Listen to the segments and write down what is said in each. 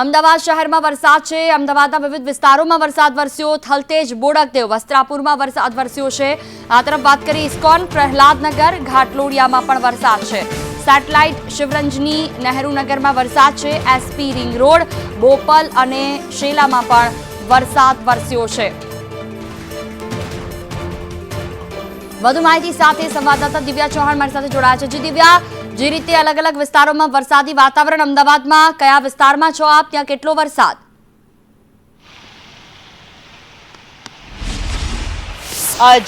અમદાવાદ શહેરમાં વરસાદ છે. અમદાવાદના વિવિધ વિસ્તારોમાં વરસાદ વરસ્યો. થલતેજ, બોડકદેવ, વસ્ત્રાપુરમાં વરસાદ વરસ્યો છે. આ તરફ વાત કરીએ ઇસ્કોન, પ્રહલાદનગર, ઘાટલોડિયામાં પણ વરસાદ છે. સેટેલાઇટ શિવરંજની નહેરુનગરમાં વરસાદ છે. એસપી રિંગ રોડ, બોપલ અને શેલામાં પણ વરસાદ વરસ્યો છે. વધુ માહિતી સાથે સંવાદદાતા દિવ્યા ચૌહાણ મારી સાથે જોડાયા છે. જી દિવ્યા જે રીતે અલગ અલગ વિસ્તારોમાં વરસાદી વાતાવરણ અમદાવાદમાં, કયા વિસ્તારમાં છો આપ? ત્યાં કેટલો વરસાદ?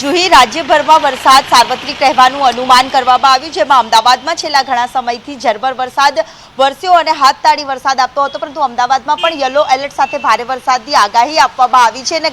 જુહી રાજ્યભરમાં વરસાદ સાર્વત્રિક રહેવાનું અનુમાન કરવામાં આવ્યું, જેમાં અમદાવાદમાં છેલ્લા ઘણા સમયથી ઝરમર વરસાદ વરસ્યો અને હાથ તાળી વરસાદ આપતો હતો, પરંતુ અમદાવાદમાં પણ યલો એલર્ટ સાથે ભારે વરસાદની આગાહી આપવામાં આવી છે અને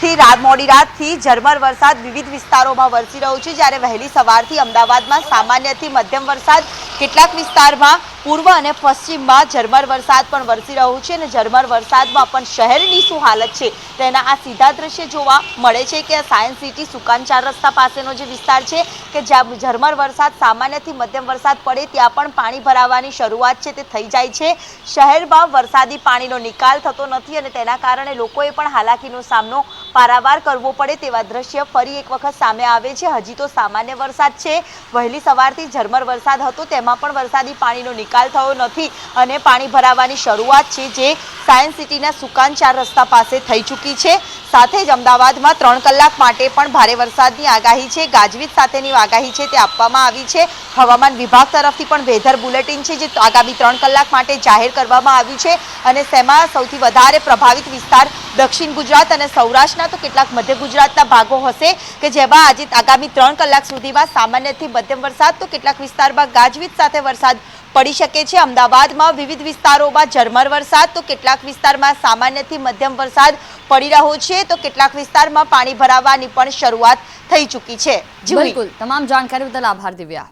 ગઈકાલથી રાત, મોડી રાતથી ઝરમર વરસાદ વિવિધ વિસ્તારોમાં વરસી રહ્યો છે. જ્યારે વહેલી સવારથી અમદાવાદમાં સામાન્યથી મધ્યમ વરસાદ કેટલાક વિસ્તારમાં પૂર્વ અને પશ્ચિમમાં ઝરમર વરસાદ પણ વરસી રહ્યો છે અને ઝરમર વરસાદમાં પણ શહેરની શું હાલત છે તેના આ સીધા દ્રશ્ય જોવા મળે છે કે સાયન્સ સિટી સુકાન ચાર રસ્તા પાસેનો જે વિસ્તાર છે કે જ્યાં ઝરમર વરસાદ, સામાન્યથી મધ્યમ વરસાદ પડે ત્યાં પણ પાણી ભરાવાની શરૂઆત છે તે થઈ જાય છે. શહેરમાં વરસાદી પાણીનો નિકાલ થતો નથી અને તેના કારણે લોકોએ પણ હાલાકીનો સામનો પારાવાર કરવો પડે તેવા દ્રશ્ય ફરી એક વખત સામે આવે છે. હજી તો સામાન્ય વરસાદ છે. વહેલી સવારથી ઝરમર વરસાદ હતો, તેમાં પણ વરસાદી પાણીનો નિકાલ થયો નથી અને પાણી ભરાવાની શરૂઆત છે જે સાયન્સ સિટીના સુકાન ચાર રસ્તા પાસે થઈ ચૂકી છે. સાથે જ અમદાવાદમાં ત્રણ કલાક માટે પણ ભારે વરસાદની આગાહી છે. ગાજવીજ સાથેની આગાહી છે તે આપવામાં આવી છે. હવામાન વિભાગ તરફથી પણ વેધર બુલેટિન છે જે આગામી ત્રણ કલાક માટે જાહેર કરવામાં આવ્યું છે અને તેમાં સૌથી વધારે પ્રભાવિત વિસ્તાર દક્ષિણ ગુજરાત અને સૌરાષ્ટ્રના તો કેટલાક મધ્ય ગુજરાતના ભાગો હશે કે જેમાં આજે આગામી ત્રણ કલાક સુધીમાં સામાન્યથી મધ્યમ વરસાદ તો કેટલાક વિસ્તારમાં ગાજવીજ સાથે વરસાદ પડી શકે છે. અમદાવાદમાં વિવિધ વિસ્તારોમાં ઝરમર વરસાદ, તો કેટલાક વિસ્તારમાં સામાન્યથી મધ્યમ વરસાદ પડી રહ્યો છે. તો કેટલાક વિસ્તારમાં પાણી ભરાવાની પણ શરૂઆત થઈ ચૂકી છે. બિલકુલ. તમામ જાણકારી બદલ આભાર, દિવ્યા.